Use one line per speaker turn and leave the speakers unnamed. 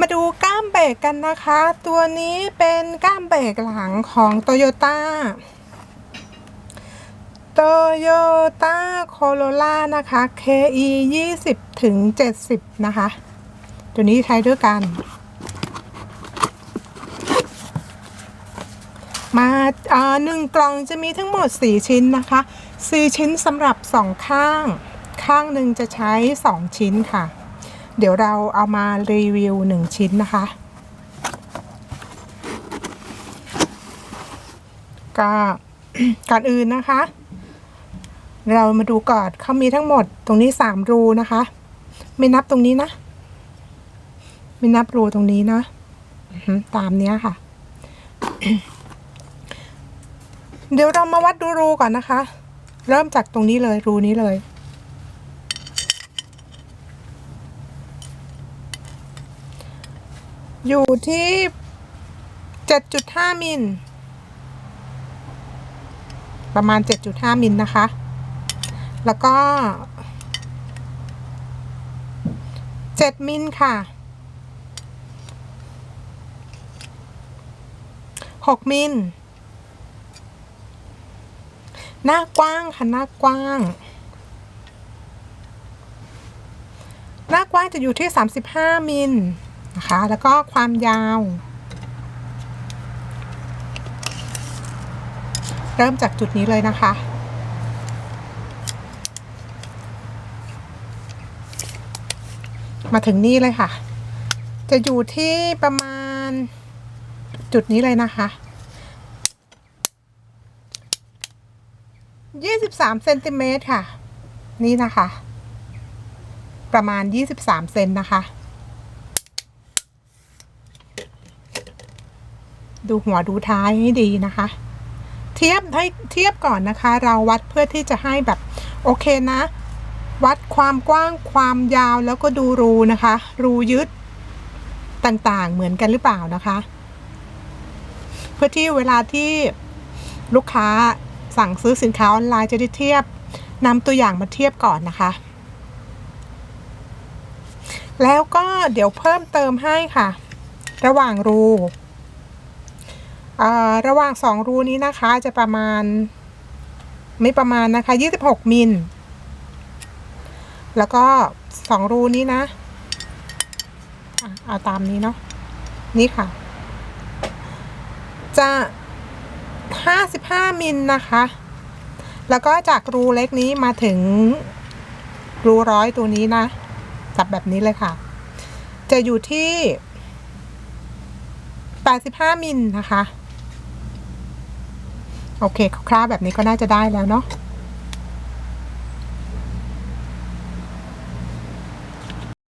มาดูก้ามเบรกกันนะคะ ตัวนี้เป็นก้ามเบรกหลังของ Toyota Toyota Corolla นะคะ KE 20ถึง70 นะคะ ตัวนี้ใช้ด้วยกัน มาอ่าหนึ่งกล่องจะมีทั้งหมด 4 ชิ้นนะคะ 4 ชิ้นสำหรับ 2 ข้าง ข้างหนึ่งจะใช้ 2 ชิ้นค่ะ เดี๋ยวเราเอามารีวิว1ชิ้นนะคะ ก็ก่อนอื่นนะคะ เรามาดูก่อนเขามีทั้งหมดตรงนี้3รูนะคะ ไม่นับตรงนี้นะ ไม่นับรูตรงนี้นะตามเนี้ยค่ะ เดี๋ยวเรามาวัดดูรูก่อนนะคะ เริ่มจากตรงนี้เลยรูนี้เลย อยู่ที่ 7.5 มิล ประมาณ 7.5 มิลนะคะ แล้วก็ 7 มิลค่ะ 6 มิล หน้ากว้างค่ะ หน้ากว้าง หน้ากว้างจะอยู่ที่ 35 มิล นะคะ แล้วก็ความยาว เริ่มจากจุดนี้เลยนะคะ มาถึงนี่เลยค่ะ จะอยู่ที่ประมาณจุดนี้เลยนะคะ23เซนติเมตรค่ะ นี่นะคะ ประมาณ23เซนนะคะ ดูหัวดูท้ายให้ดีนะคะ เทียบให้เทียบก่อนนะคะ เราวัดเพื่อที่จะให้แบบโอเคนะ วัดความกว้างความยาวแล้วก็ดูรูนะคะ รูยึดต่างๆ เหมือนกันหรือเปล่านะคะ เพื่อที่เวลาที่ลูกค้าสั่งซื้อสินค้าออนไลน์จะได้เทียบนำตัวอย่างมาเทียบก่อนนะคะ แล้วก็เดี๋ยวเพิ่มเติมให้ค่ะ ระหว่างรู ระหว่างสองรูนี้นะคะจะประมาณ ไม่ประมาณนะคะ 26 มิล แล้วก็สองรูนี้นะอะเอาตามนี้เนาะนี่ค่ะ จะ 55 มิลนะคะ แล้วก็จากรูเล็กนี้มาถึงรูร้อยตัวนี้นะจับแบบนี้เลยค่ะ จะอยู่ที่ 85 มิลนะคะ โอเคคร่าวๆแบบนี้ก็น่าจะได้แล้วเนาะ